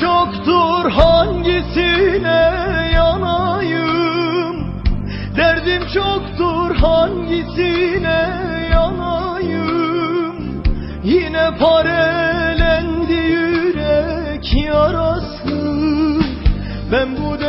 çoktur hangisine yanayım? Derdim çoktur hangisine yanayım? Yine parelendi yürek yarası. Ben bu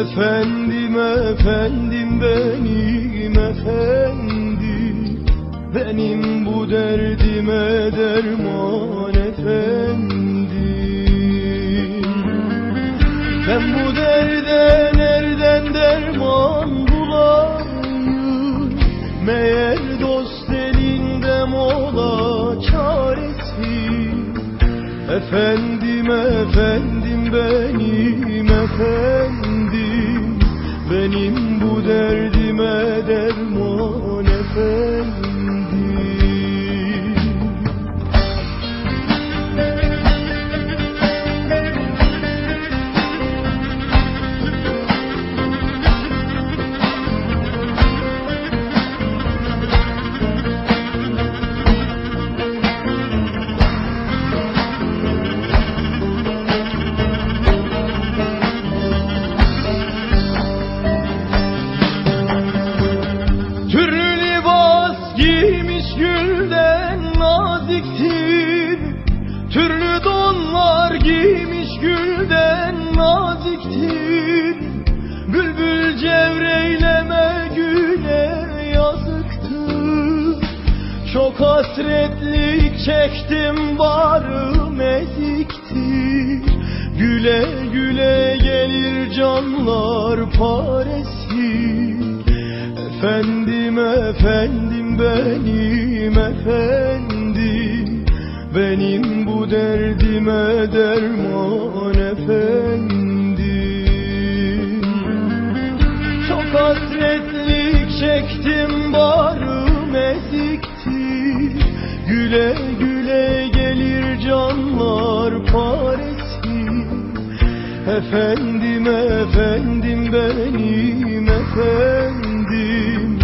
Efendim efendim benim efendim. Benim bu derdime derman efendim. Ben bu derde nereden derman bulayım? Meğer dost elinde mola çaresi. Efendim efendim benim efendim 人不在。Giymiş gülden naziktir. Bülbül cevreyleme güle yazıktır. Çok hasretlik çektim barım eziktir. Güle güle gelir canlar paresi. Efendim efendim benim efendim Benim bu derdime derman efendim. Çok hasretlik çektim barım eziktir Güle güle gelir canlar paresi Efendim efendim benim efendim.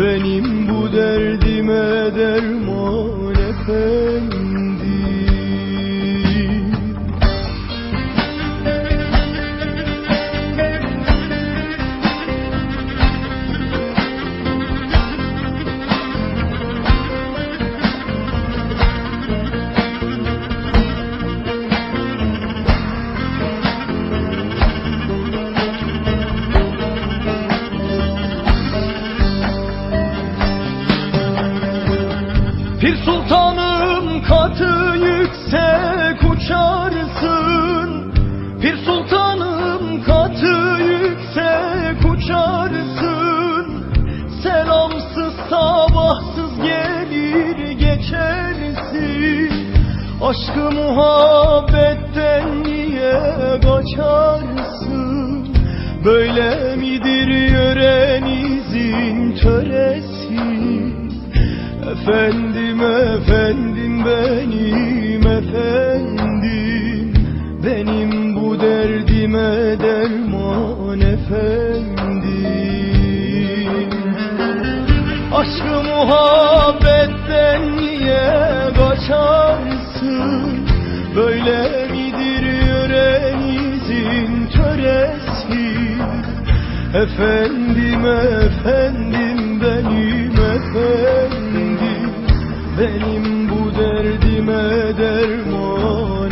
Benim bu derdime derman efendim sultanım katı yüksek uçarsın. Pir sultanım katı yüksek uçarsın. Selamsız sabahsız gelir geçersin. Aşkı muhabbetten niye kaçarsın? Böyle midir yörenizin töresi Efendim efendim benim efendim. Benim bu derdime derman efendim. Aşkı muhabbetten niye kaçarsın? Böyle midir yörenizin töresi? Efendim efendim benim efendim benim bu derdime derman